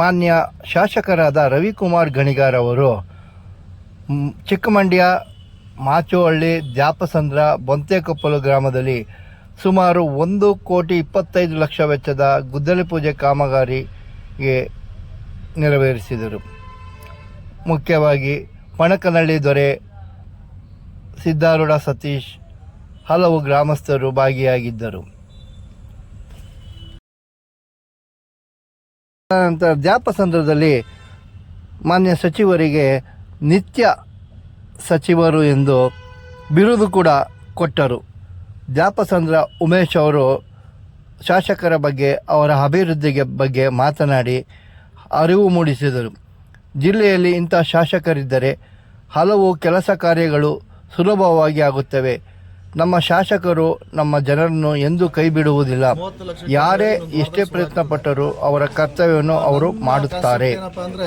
ಮಾನ್ಯ ಶಾಸಕರಾದ ರವಿಕುಮಾರ್ ಗಣಿಗಾರ್ ಅವರು ಚಿಕ್ಕಮಂಡ್ಯ, ಮಾಚೋಹಳ್ಳಿ, ದ್ಯಾಪಸಂದ್ರ, ಬೊಂತೆಕೊಪ್ಪಲು ಗ್ರಾಮದಲ್ಲಿ ಸುಮಾರು ಒಂದು ಕೋಟಿ ಇಪ್ಪತ್ತೈದು ಲಕ್ಷ ವೆಚ್ಚದ ಗುದ್ದಲಿ ಪೂಜೆ ಕಾಮಗಾರಿಗೆ ನೆರವೇರಿಸಿದರು. ಮುಖ್ಯವಾಗಿ ಪಣಕನಹಳ್ಳಿ ದೊರೆ ಸಿದ್ದಾರೂಢ ಸತೀಶ್ ಹಲವು ಗ್ರಾಮಸ್ಥರು ಭಾಗಿಯಾಗಿದ್ದರು. ನಂತರ ಸಂದರ್ಭದಲ್ಲಿ ಮಾನ್ಯ ಸಚಿವರಿಗೆ ನಿತ್ಯ ಸಚಿವರು ಎಂದು ಬಿರುದು ಕೂಡ ಕೊಟ್ಟರು. ಜಾಪಸಂದ್ರ ಉಮೇಶ್ ಅವರು ಶಾಸಕರ ಬಗ್ಗೆ, ಅವರ ಅಭಿವೃದ್ಧಿಗೆ ಬಗ್ಗೆ ಮಾತನಾಡಿ ಅರಿವು ಮೂಡಿಸಿದರು. ಜಿಲ್ಲೆಯಲ್ಲಿ ಇಂಥ ಶಾಸಕರಿದ್ದರೆ ಹಲವು ಕೆಲಸ ಕಾರ್ಯಗಳು ಸುಲಭವಾಗಿ ಆಗುತ್ತವೆ. ನಮ್ಮ ಶಾಸಕರು ನಮ್ಮ ಜನರನ್ನು ಎಂದೂ ಕೈ ಬಿಡುವುದಿಲ್ಲ. ಯಾರೇ ಎಷ್ಟೇ ಪ್ರಯತ್ನ ಪಟ್ಟರೂ ಅವರ ಕರ್ತವ್ಯವನ್ನು ಅವರು ಮಾಡುತ್ತಾರೆ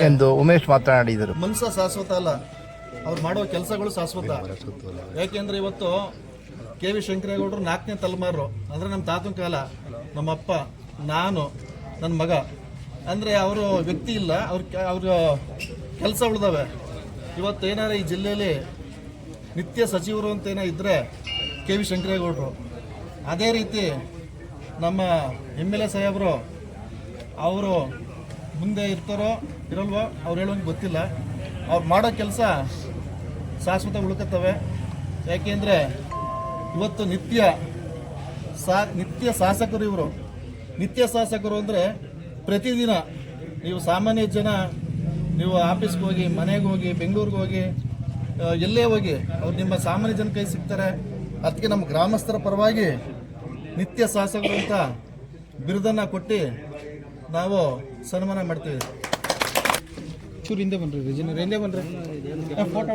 ಎಂದು ಉಮೇಶ್ ಮಾತನಾಡಿದರು. ಮನುಷ್ಯ ಶಾಶ್ವತ ಅಲ್ಲ. ಅವ್ರು ಮಾಡುವ ಕೆಲಸಗಳು ಶಾಶ್ವತ. ಯಾಕೆಂದ್ರೆ ಇವತ್ತು ಕೆ ವಿ ಶಂಕರೇಗೌಡರು ನಾಲ್ಕನೇ ತಲೆಮಾರು. ಅಂದ್ರೆ ನಮ್ಮ ತಾತನ ಕಾಲ ನಮ್ಮಪ್ಪ ನಾನು, ನನ್ನ ಮಗ. ಅಂದ್ರೆ ಅವರು ವ್ಯಕ್ತಿ ಇಲ್ಲ, ಅವ್ರ ಅವ್ರ ಕೆಲಸ ಉಳಿದಾವೆ. ಇವತ್ತು ಏನಾರ ಈ ಜಿಲ್ಲೆಯಲ್ಲಿ ನಿತ್ಯ ಸಚಿವರು ಅಂತ ಏನೋ ಇದ್ರೆ ಕೆ ವಿ ಶಂಕರೇಗೌಡರು. ಅದೇ ರೀತಿ ನಮ್ಮ ಎಂ ಎಲ್ ಎ ಸಾಹೇಬರು, ಅವರು ಮುಂದೆ ಇರ್ತಾರೋ ಇರಲ್ವೋ ಅವ್ರು ಹೇಳೋಂಗೆ ಗೊತ್ತಿಲ್ಲ. ಅವ್ರು ಮಾಡೋ ಕೆಲಸ ಶಾಶ್ವತ ಉಳ್ಕತ್ತವೆ. ಯಾಕೆಂದರೆ ಇವತ್ತು ನಿತ್ಯ ಸಾ, ನಿತ್ಯ ಶಾಸಕರು ಇವರು. ನಿತ್ಯ ಶಾಸಕರು ಅಂದರೆ ಪ್ರತಿದಿನ ನೀವು ಸಾಮಾನ್ಯ ಜನ, ನೀವು ಆಫೀಸ್ಗೆ ಹೋಗಿ, ಮನೆಗೆ ಹೋಗಿ, ಬೆಂಗಳೂರಿಗೆ ಹೋಗಿ ಎಲ್ಲೇ ಹೋಗಿ ಅವ್ರು ನಿಮ್ಮ ಸಾಮಾನ್ಯ ಜನ ಕೈ ಸಿಗ್ತಾರೆ. ಅದಕ್ಕೆ ನಮ್ಮ ಗ್ರಾಮಸ್ಥರ ಪರವಾಗಿ ನಿತ್ಯ ಸಾಹಸಗಳು ಅಂತ ಬಿರುದನ್ನು ಕೊಟ್ಟು ನಾವು ಸನ್ಮಾನ ಮಾಡ್ತೀವಿ. ಚೂರು ಹಿಂದೆ ಬನ್ರಿ ರಿಜಿನರ್ ಹಿಂದೆ ಬನ್ರಿ. ಫೋಟೋ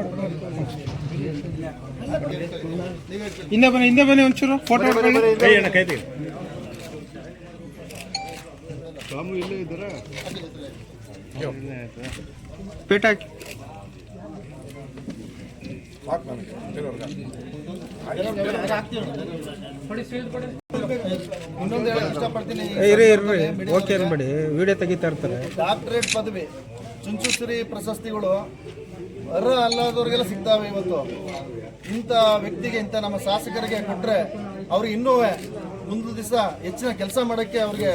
ಹಿಂದೆ ಬನ್ನಿ ಹಿಂದೆ ಬನ್ನಿ ಒಂಚೂರು ಫೋಟೋ ಹೊಡ್ಕೊಳ್ಳಿ. ಪೇಟ ಹಾಕಿ. ಇನ್ನೊಂದು ಹೇಳಕ್ ಇಷ್ಟಪಡ್ತೀನಿ ಇರಿ ಇರ್ರಿ ಓಕೆ ಅನ್ಬೇಡಿ ವಿಡಿಯೋ ತೆಗಿತಾ ಇರ್ತಾರೆ. ಡಾಕ್ಟರೇಟ್ ಪದವಿ. ಚುಂಚುಶ್ರೀ ಪ್ರಶಸ್ತಿಗಳು. ಅರ್ಹ ಅಲ್ಲದವ್ರಿಗೆಲ್ಲ ಸಿಗ್ತಾವೆ ಇವತ್ತು. ಇಂಥ ವ್ಯಕ್ತಿಗೆ ಇಂಥ ನಮ್ಮ ಶಾಸಕರಿಗೆ ಕೊಟ್ಟರೆ ಅವ್ರಿಗೆ ಇನ್ನೂ ಮುಂದಿನ ದಿವಸ ಹೆಚ್ಚಿನ ಕೆಲಸ ಮಾಡೋಕ್ಕೆ ಅವ್ರಿಗೆ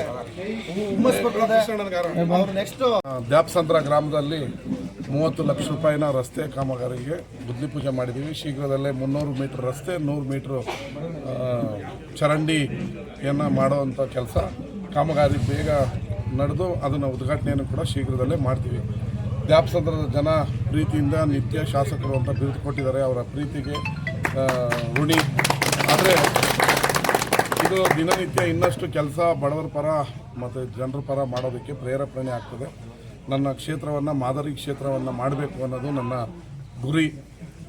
ಹುಮ್ಮಸ್ ಬರ್ತದೆ ನೆಕ್ಸ್ಟು ನೆಕ್ಸ್ಟ್ ದ್ಯಾಪ್ಸಂದ್ರ ಗ್ರಾಮದಲ್ಲಿ ಮೂವತ್ತು ಲಕ್ಷ ರೂಪಾಯಿನ ರಸ್ತೆ ಕಾಮಗಾರಿಗೆ ಬುದ್ಧಿ ಪೂಜೆ ಮಾಡಿದ್ದೀವಿ. ಶೀಘ್ರದಲ್ಲೇ ಮುನ್ನೂರು ಮೀಟ್ರ್ ರಸ್ತೆ, ನೂರು ಮೀಟ್ರ್ ಚರಂಡಿಯನ್ನು ಮಾಡುವಂಥ ಕೆಲಸ ಕಾಮಗಾರಿ ಬೇಗ ನಡೆದು ಅದನ್ನು ಉದ್ಘಾಟನೆಯನ್ನು ಕೂಡ ಶೀಘ್ರದಲ್ಲೇ ಮಾಡ್ತೀವಿ. ದ್ಯಾಪ್ಸಂದ್ರದ ಜನ ಪ್ರೀತಿಯಿಂದ ನಿತ್ಯ ಶಾಸಕರು ಅಂತ ಬಿರುದು ಕೊಟ್ಟಿದ್ದಾರೆ. ಅವರ ಪ್ರೀತಿಗೆ ಋಣಿ. ಆದರೆ ಇದು ದಿನನಿತ್ಯ ಇನ್ನಷ್ಟು ಕೆಲಸ ಬಡವರ ಪರ ಮತ್ತು ಜನರ ಪರ ಮಾಡೋದಕ್ಕೆ ಪ್ರೇರೇಪಣೆ ಆಗ್ತದೆ. ನನ್ನ ಕ್ಷೇತ್ರವನ್ನು, ಮಾದರಿ ಕ್ಷೇತ್ರವನ್ನು ಮಾಡಬೇಕು ಅನ್ನೋದು ನನ್ನ ಗುರಿ.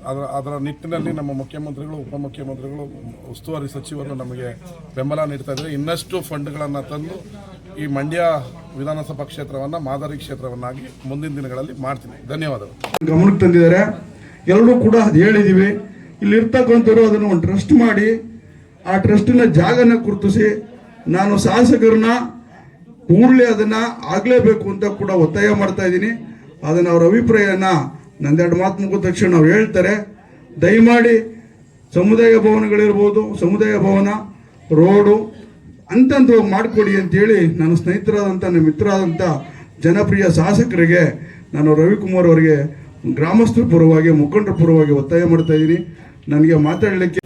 ಅದರ ಅದರ ನಿಟ್ಟಿನಲ್ಲಿ ನಮ್ಮ ಮುಖ್ಯಮಂತ್ರಿಗಳು, ಉಪಮುಖ್ಯಮಂತ್ರಿಗಳು, ಉಸ್ತುವಾರಿ ಸಚಿವರು ನಮಗೆ ಬೆಂಬಲ ನೀಡ್ತಾ ಇದ್ದಾರೆ. ಇನ್ನಷ್ಟು ಫಂಡ್ಗಳನ್ನು ತಂದು ಈ ಮಂಡ್ಯ ವಿಧಾನಸಭಾ ಕ್ಷೇತ್ರವನ್ನು, ಮಾದರಿ ಕ್ಷೇತ್ರವನ್ನಾಗಿ ಮುಂದಿನ ದಿನಗಳಲ್ಲಿ ಮಾಡ್ತೀನಿ. ಧನ್ಯವಾದಗಳು. ಗಮನಕ್ಕೆ ತಂದಿದ್ದಾರೆ. ಎಲ್ಲರೂ ಕೂಡ ಅದು ಹೇಳಿದ್ದೀವಿ ಇಲ್ಲಿರ್ತಕ್ಕಂಥವ್ರು ಅದನ್ನು ಒಂದು ಟ್ರಸ್ಟ್ ಮಾಡಿ, ಆ ಟ್ರಸ್ಟಿನ ಜಾಗನ ಗುರುತಿಸಿ, ನಾನು ಶಾಸಕರನ್ನ ಕೂಡಲೇ ಅದನ್ನ ಆಗ್ಲೇಬೇಕು ಅಂತ ಕೂಡ ಒತ್ತಾಯ ಮಾಡ್ತಾ ಇದ್ದೀನಿ. ಅದನ್ನ ಅವ್ರ ಅಭಿಪ್ರಾಯನ ನಂದೆರಡು ಮಾತು ಮುಗಿದ ತಕ್ಷಣ ಅವ್ರು ಹೇಳ್ತಾರೆ. ದಯಮಾಡಿ ಸಮುದಾಯ ಭವನಗಳಿರ್ಬೋದು ಸಮುದಾಯ ಭವನ ರೋಡು ಅಂತಂದು ಮಾಡಿಕೊಡಿ ಅಂತೇಳಿ ನನ್ನ ಸ್ನೇಹಿತರಾದಂಥ ನನ್ನ ಮಿತ್ರರಾದಂಥ ಜನಪ್ರಿಯ ಶಾಸಕರಿಗೆ ನಾನು ರವಿಕುಮಾರ್ ಅವರಿಗೆ ಗ್ರಾಮಸ್ಥರ ಪರವಾಗಿ ಮುಖಂಡರ ಪರವಾಗಿ ಒತ್ತಾಯ ಮಾಡ್ತಾ ಇದ್ದೀನಿ. ನನಗೆ ಮಾತಾಡಲಿಕ್ಕೆ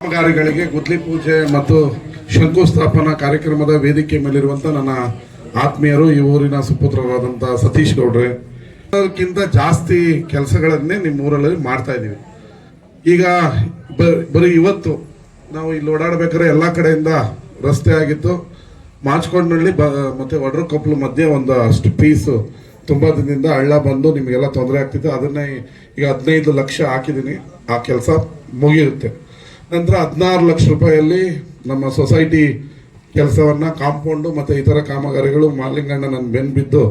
ಕಾಮಗಾರಿಗಳಿಗೆ ಗುದ್ಲಿ ಪೂಜೆ ಮತ್ತು ಶಂಕುಸ್ಥಾಪನಾ ಕಾರ್ಯಕ್ರಮದ ವೇದಿಕೆ ಮೇಲಿರುವಂತ ನನ್ನ ಆತ್ಮೀಯರು ಈ ಊರಿನ ಸುಪುತ್ರರಾದಂಥ ಸತೀಶ್ ಗೌಡ್ರೆ. ಅದಕ್ಕಿಂತ ಜಾಸ್ತಿ ಕೆಲಸಗಳನ್ನೇ ನಿಮ್ಮ ಊರಲ್ಲಿ ಮಾಡ್ತಾ ಇದ್ದೀವಿ ಈಗ ಬರೀ ಇವತ್ತು ನಾವು ಇಲ್ಲಿ ಓಡಾಡ್ಬೇಕಾದ್ರೆ ಎಲ್ಲ ಕಡೆಯಿಂದ ರಸ್ತೆ ಆಗಿತ್ತು. ಮಾಚ್ಕೊಂಡಳ್ಳಿ ಬ, ಮತ್ತೆ ಒಡ್ರಕೊಪ್ಪಲು ಮಧ್ಯೆ ಒಂದು ಅಷ್ಟು ಪೀಸು ತುಂಬ ದಿನದಿಂದ ಹಳ್ಳ ಬಂದು ನಿಮಗೆಲ್ಲ ತೊಂದರೆ ಆಗ್ತಿತ್ತು. ಅದನ್ನೇ ಈಗ ಹದಿನೈದು ಲಕ್ಷ ಹಾಕಿದ್ದೀನಿ. ಆ ಕೆಲಸ ಮುಗಿಯುತ್ತೆ. ನಂತರ ಹದಿನಾರು ಲಕ್ಷ ರೂಪಾಯಿಯಲ್ಲಿ ನಮ್ಮ ಸೊಸೈಟಿ ಕೆಲಸವನ್ನ ಕಾಂಪೌಂಡು ಮತ್ತು ಇತರ ಕಾಮಗಾರಿಗಳು ಮಾಲಿಂಗಣ್ಣ ನನ್ನ ಬೆನ್ನು ಬಿದ್ದು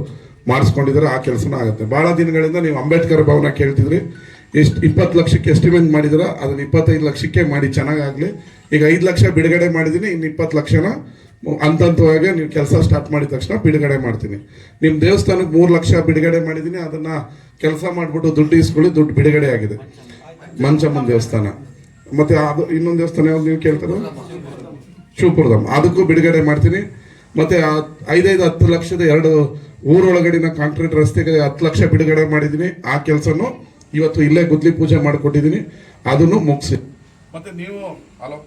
ಮಾಡಿಸ್ಕೊಂಡಿದ್ದಾರೆ. ಆ ಕೆಲಸನೂ ಆಗುತ್ತೆ. ಭಾಳ ದಿನಗಳಿಂದ ನೀವು ಅಂಬೇಡ್ಕರ್ ಭವನ ಕೇಳ್ತಿದ್ರಿ. ಎಷ್ಟು ಇಪ್ಪತ್ತು ಲಕ್ಷಕ್ಕೆ ಎಸ್ಟಿಮೇಟ್ ಮಾಡಿದ್ರ, ಅದನ್ನ ಇಪ್ಪತ್ತೈದು ಲಕ್ಷಕ್ಕೆ ಮಾಡಿ ಚೆನ್ನಾಗಾಗಲಿ. ಈಗ ಐದು ಲಕ್ಷ ಬಿಡುಗಡೆ ಮಾಡಿದ್ದೀನಿ, ಇನ್ನು ಇಪ್ಪತ್ತು ಲಕ್ಷನ ಅಂತಂತವಾಗಿ ನೀವು ಕೆಲಸ ಸ್ಟಾರ್ಟ್ ಮಾಡಿದ ತಕ್ಷಣ ಬಿಡುಗಡೆ ಮಾಡ್ತೀನಿ. ನಿಮ್ಮ ದೇವಸ್ಥಾನಕ್ಕೆ ಮೂರು ಲಕ್ಷ ಬಿಡುಗಡೆ ಮಾಡಿದ್ದೀನಿ, ಅದನ್ನ ಕೆಲಸ ಮಾಡಿಬಿಟ್ಟು ದುಡ್ಡು ಇಸ್ಕೊಳ್ಳಿ ದುಡ್ಡು ಬಿಡುಗಡೆ ಆಗಿದೆ. ಮಂಚಮ್ಮನ ದೇವಸ್ಥಾನ. ಮತ್ತೆ ಅದು ಇನ್ನೊಂದು ದೇವಸ್ಥಾನ ಯಾವ್ದು ನೀವು ಕೇಳ್ತಾರೋ ಶಿವಪುರದಮ್ಮ ಅದಕ್ಕೂ ಬಿಡುಗಡೆ ಮಾಡ್ತೀನಿ. ಮತ್ತೆ ಐದೈದು ಹತ್ತು ಲಕ್ಷದ ಎರಡು ಊರೊಳಗಡಿನ ಕಾಂಕ್ರೀಟ್ ರಸ್ತೆಗೆ ಹತ್ತು ಲಕ್ಷ ಬಿಡುಗಡೆ ಮಾಡಿದ್ದೀನಿ, ಆ ಕೆಲಸನು ಇವತ್ತು ಇಲ್ಲೇ ಗುದ್ಲಿ ಪೂಜೆ ಮಾಡಿಕೊಟ್ಟಿದ್ದೀನಿ. ಅದನ್ನು ಮುಗಿಸಿ. ಮತ್ತೆ ನೀವು, ಹಲೋ.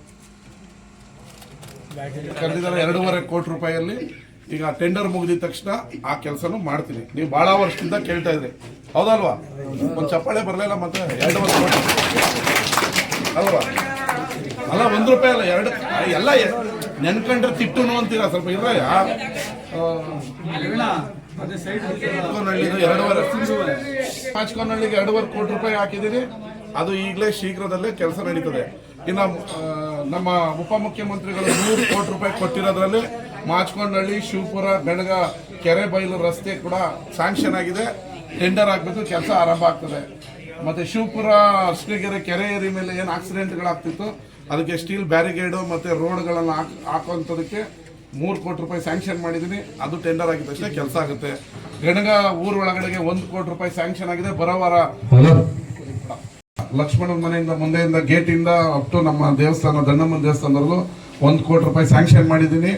ಕರೆದಿದ್ದಾರೆ ಎರಡೂವರೆ ಕೋಟಿ ರೂಪಾಯಿಯಲ್ಲಿ ಈಗ ಟೆಂಡರ್ ಮುಗಿದ ತಕ್ಷಣ ಆ ಕೆಲಸನೂ ಮಾಡ್ತೀನಿ. ನೀವು ಬಹಳ ವರ್ಷದಿಂದ ಕೇಳ್ತಾ ಇದ್ರಿ. ಹೌದಲ್ವಾ? ಒಂದು ಚಪ್ಪಾಳೆ ಬರಲಿಲ್ಲ ಮತ್ತೆ ಎರಡೂವರೆ ಕೋಟಿ ಅಲ್ವಾ? ಅಲ್ಲ, ಒಂದು ರೂಪಾಯಿ ಅಲ್ಲ, ಎರಡು ಎಲ್ಲ ನೆನ್ಕಂಡ್ರೆ ತಿಟ್ಟುನು ಅಂತೀರಾ? ಸ್ವಲ್ಪ ಇರ್ರ ಎರಡೂವರೆ. ಪಾಚ್ಕೊನಹಳ್ಳಿಗೆ ಎರಡೂವರೆ ಕೋಟಿ ರೂಪಾಯಿ ಹಾಕಿದ್ದೀನಿ ಅದು ಈಗಲೇ ಶೀಘ್ರದಲ್ಲೇ ಕೆಲಸ ನಡೀತದೆ. ಇನ್ನು ನಮ್ಮ ಉಪಮುಖ್ಯಮಂತ್ರಿಗಳು ನೂರು ಕೋಟಿ ರೂಪಾಯಿ ಕೊಟ್ಟಿರೋದ್ರಲ್ಲಿ ಮಾಚ್ಕೊಂಡಹಳ್ಳಿ ಶಿವಪುರ ಬೆಳಗ ಕೆರೆ ಬೈಲು ರಸ್ತೆ ಕೂಡ ಸ್ಯಾಂಕ್ಷನ್ ಆಗಿದೆ. ಟೆಂಡರ್ ಆಗಬೇಕು ಕೆಲಸ ಆರಂಭ ಆಗ್ತದೆ. ಮತ್ತೆ ಶಿವಪುರ ಅಷ್ಟಗೆರೆ ಕೆರೆ ಏರಿ ಮೇಲೆ ಏನು ಆಕ್ಸಿಡೆಂಟ್ಗಳಾಗ್ತಿತ್ತು ಅದಕ್ಕೆ ಸ್ಟೀಲ್ ಬ್ಯಾರಿಗೇಡು ಮತ್ತೆ ರೋಡ್ಗಳನ್ನು ಹಾಕ್ ಹಾಕುವಂಥದಕ್ಕೆ ಮೂರು ಕೋಟಿ ರೂಪಾಯಿ ಸ್ಯಾಂಕ್ಷನ್ ಮಾಡಿದ್ದೀನಿ. ಅದು ಟೆಂಡರ್ ಆಗಿದ ತಕ್ಷಣ ಕೆಲಸ ಆಗುತ್ತೆ. ಗಣಗ ಊರೊಳಗಡೆಗೆ ಒಂದು ಕೋಟಿ ರೂಪಾಯಿ ಸ್ಯಾಂಕ್ಷನ್ ಆಗಿದೆ. ಬರೋವಾರ ಲಕ್ಷ್ಮಣನ ಮನೆಯಿಂದ ಮುಂದೆಯಿಂದ ಗೇಟಿಂದ ಅಪ್ ಟು ನಮ್ಮ ದೇವಸ್ಥಾನ ದಂಡಮ್ಮನ ದೇವಸ್ಥಾನದಲ್ಲೂ ಒಂದು ಕೋಟಿ ರೂಪಾಯಿ ಸ್ಯಾಂಕ್ಷನ್ ಮಾಡಿದ್ದೀನಿ.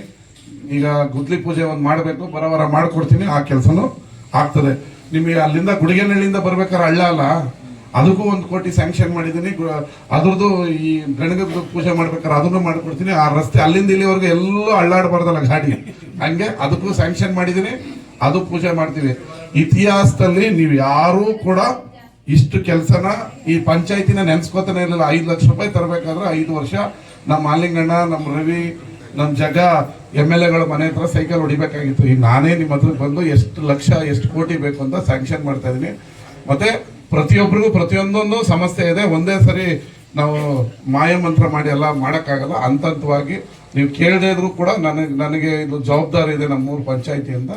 ಈಗ ಗುದ್ಲಿ ಪೂಜೆ ಒಂದು ಮಾಡಬೇಕು. ಬರೋವಾರ ಮಾಡಿಕೊಡ್ತೀನಿ ಮಾಡ್ಕೊಡ್ತೀನಿ. ಆ ಕೆಲಸನೂ ಆಗ್ತದೆ. ನಿಮಗೆ ಅಲ್ಲಿಂದ ಗುಡಿಗೆನಹಳ್ಳಿಯಿಂದ ಬರ್ಬೇಕಾದ್ರೆ ಹಳ್ಳ ಅಲ್ಲ? ಅದಕ್ಕೂ ಒಂದು ಕೋಟಿ ಸ್ಯಾಂಕ್ಷನ್ ಮಾಡಿದ್ದೀನಿ. ಅದ್ರದ್ದು ಈ ಗಣಗದ ಪೂಜೆ ಮಾಡ್ಬೇಕಾದ್ರೆ ಅದನ್ನು ಮಾಡ್ಕೊಡ್ತೀನಿ. ಆ ರಸ್ತೆ ಅಲ್ಲಿಂದ ಇಲ್ಲಿವರೆಗೂ ಎಲ್ಲೂ ಅಳ್ಳಾಡಬಾರ್ದಲ್ಲ ಗಾಡಿ. ಹಂಗೆ ಅದಕ್ಕೂ ಸ್ಯಾಂಕ್ಷನ್ ಮಾಡಿದ್ದೀನಿ. ಅದು ಪೂಜೆ ಮಾಡ್ತೀವಿ. ಇತಿಹಾಸದಲ್ಲಿ ನೀವು ಯಾರೂ ಕೂಡ ಇಷ್ಟು ಕೆಲಸನ ಈ ಪಂಚಾಯತಿನ ನೆನೆಸ್ಕೋತಾನೆ ಇರಲಿಲ್ಲ. ಐದು ಲಕ್ಷ ರೂಪಾಯಿ ತರಬೇಕಾದ್ರೆ ಐದು ವರ್ಷ ನಮ್ಮ ಮಾಲಿಂಗಣ್ಣ, ನಮ್ಮ ರವಿ, ನಮ್ಮ ಜಗ, ಎಂ ಎಲ್ ಎಗಳ ಮನೆ ಹತ್ರ ಸೈಕಲ್ ಹೊಡಿಬೇಕಾಗಿತ್ತು. ಈಗ ನಾನೇ ನಿಮ್ಮ ಹತ್ರ ಬಂದು ಎಷ್ಟು ಲಕ್ಷ, ಎಷ್ಟು ಕೋಟಿ ಬೇಕು ಅಂತ ಸ್ಯಾಂಕ್ಷನ್ ಮಾಡ್ತಾ ಇದ್ದೀನಿ. ಮತ್ತೆ ಪ್ರತಿಯೊಬ್ಬರಿಗೂ ಪ್ರತಿಯೊಂದೊಂದು ಸಮಸ್ಯೆ ಇದೆ. ಒಂದೇ ಸರಿ ನಾವು ಮಾಯ ಮಂತ್ರ ಮಾಡಿ ಎಲ್ಲ ಮಾಡೋಕ್ಕಾಗಲ್ಲ. ಹಂತ ಹಂತವಾಗಿ ನೀವು ಕೇಳದೇ ಇದ್ರು ಕೂಡ ನನಗೆ ನನಗೆ ಇದು ಜವಾಬ್ದಾರಿ ಇದೆ ನಮ್ಮೂರು ಪಂಚಾಯತಿಯಿಂದ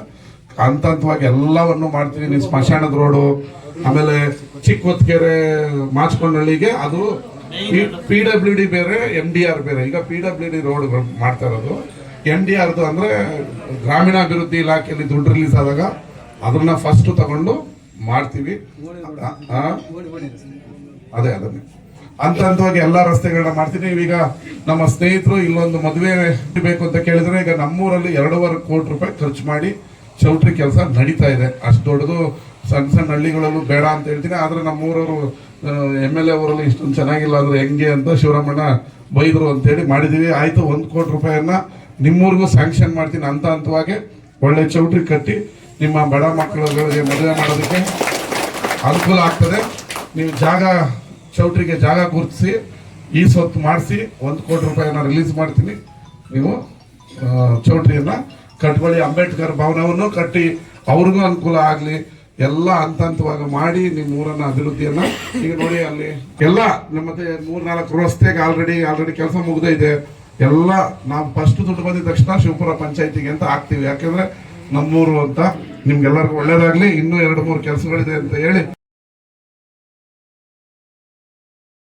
ಹಂತ ಹಂತವಾಗಿ ಎಲ್ಲವನ್ನು ಮಾಡ್ತೀವಿ. ನೀವು ಸ್ಮಶಾನದ ರೋಡು, ಆಮೇಲೆ ಚಿಕ್ಕ ಹೊತ್ಕೆರೆ ಮಾಚ್ಕೊಂಡಳ್ಳಿಗೆ ಅದು ಪಿ ಡಬ್ಲ್ಯೂ ಡಿ ಬೇರೆ ಎಂ ಡಿ ಆರ್ ಬೇರೆ. ಈಗ ಪಿ ಡಬ್ಲ್ಯೂ ಡಿ ರೋಡ್ ಮಾಡ್ತಾ ಇರೋದು. ಎಂ ಡಿ ಆರ್ದು ಅಂದ್ರೆ ಗ್ರಾಮೀಣಾಭಿವೃದ್ಧಿ ಇಲಾಖೆಯಲ್ಲಿ ದುಡ್ಡು ರಿಲೀಸ್ ಆದಾಗ ಅದನ್ನ ಫಸ್ಟ್ ತಗೊಂಡು ಮಾಡ್ತೀವಿ? ಅದೇ ಅದನ್ನೇ. ಹಂತ ಹಂತವಾಗಿ ಎಲ್ಲ ರಸ್ತೆಗಳನ್ನ ಮಾಡ್ತೀನಿ. ಈಗ ನಮ್ಮ ಸ್ನೇಹಿತರು ಇಲ್ಲೊಂದು ಮದುವೆ ಬೇಕು ಅಂತ ಕೇಳಿದ್ರೆ ಈಗ ನಮ್ಮೂರಲ್ಲಿ ಎರಡೂವರೆ ಕೋಟಿ ರೂಪಾಯಿ ಖರ್ಚು ಮಾಡಿ ಚೌಟ್ರಿ ಕೆಲಸ ನಡೀತಾ ಇದೆ. ಅಷ್ಟು ದೊಡ್ಡದು ಸಣ್ಣ ಸಣ್ಣ ಹಳ್ಳಿಗಳಲ್ಲೂ ಬೇಡ ಅಂತ ಹೇಳ್ತೀನಿ. ಆದರೆ ನಮ್ಮೂರವರು ಎಂ ಎಲ್ ಎ ಅವರಲ್ಲಿ ಇಷ್ಟೊಂದು ಚೆನ್ನಾಗಿಲ್ಲ ಅಂದ್ರೆ ಹೆಂಗೆ ಅಂತ ಶಿವರಾಮಣ್ಣ ಬೈದರು ಅಂತೇಳಿ ಮಾಡಿದೀವಿ. ಆಯ್ತು ಒಂದು ಕೋಟಿ ರೂಪಾಯಿಯನ್ನ ನಿಮ್ಮೂರಿಗೂ ಸ್ಯಾಂಕ್ಷನ್ ಮಾಡ್ತೀನಿ. ಹಂತ ಹಂತವಾಗಿ ಒಳ್ಳೆ ಚೌಟ್ರಿ ಕಟ್ಟಿ ನಿಮ್ಮ ಬಡ ಮಕ್ಕಳುಗಳಿಗೆ ಮದುವೆ ಮಾಡೋದಕ್ಕೆ ಅನುಕೂಲ ಆಗ್ತದೆ. ನೀವು ಜಾಗ, ಚೌಟ್ರಿಗೆ ಜಾಗ ಗುರುತಿಸಿ, ಈ ಸೊತ್ತು ಮಾಡಿಸಿ, ಒಂದು ಕೋಟಿ ರೂಪಾಯಿನ ರಿಲೀಸ್ ಮಾಡ್ತೀನಿ. ನೀವು ಚೌಟ್ರಿಯನ್ನು ಕಟ್ಕೊಳ್ಳಿ. ಅಂಬೇಡ್ಕರ್ ಭವನವನ್ನು ಕಟ್ಟಿ, ಅವ್ರಿಗೂ ಅನುಕೂಲ ಆಗಲಿ. ಎಲ್ಲ ಹಂತ ಹಂತವಾಗಿ ಮಾಡಿ ನಿಮ್ಮ ಊರನ್ನ ಅಭಿವೃದ್ಧಿಯನ್ನ. ಈಗ ನೋಡಿ ಅಲ್ಲಿ ಎಲ್ಲ, ನಮ್ಮ ಮತ್ತೆ ಮೂರ್ನಾಲ್ಕು ರಸ್ತೆಗೆ ಆಲ್ರೆಡಿ ಆಲ್ರೆಡಿ ಕೆಲಸ ಮುಗಿದೈತೆ ಎಲ್ಲ, ನಾವು ಫಸ್ಟ್ ದುಡ್ಡು ಬಂದಿದ ತಕ್ಷಣ ಶಿವಪುರ ಪಂಚಾಯತಿಗೆ ಅಂತ ಹಾಕ್ತೀವಿ. ಯಾಕಂದ್ರೆ ನಮ್ಮೂರು ಅಂತ. ನಿಮ್ಗೆಲ್ಲರಿಗೂ ಒಳ್ಳೇದಾಗ್ಲಿ ಇನ್ನೂ ಎರಡು ಮೂರು ಕೆಲಸಗಳಿದೆ ಅಂತ ಹೇಳಿ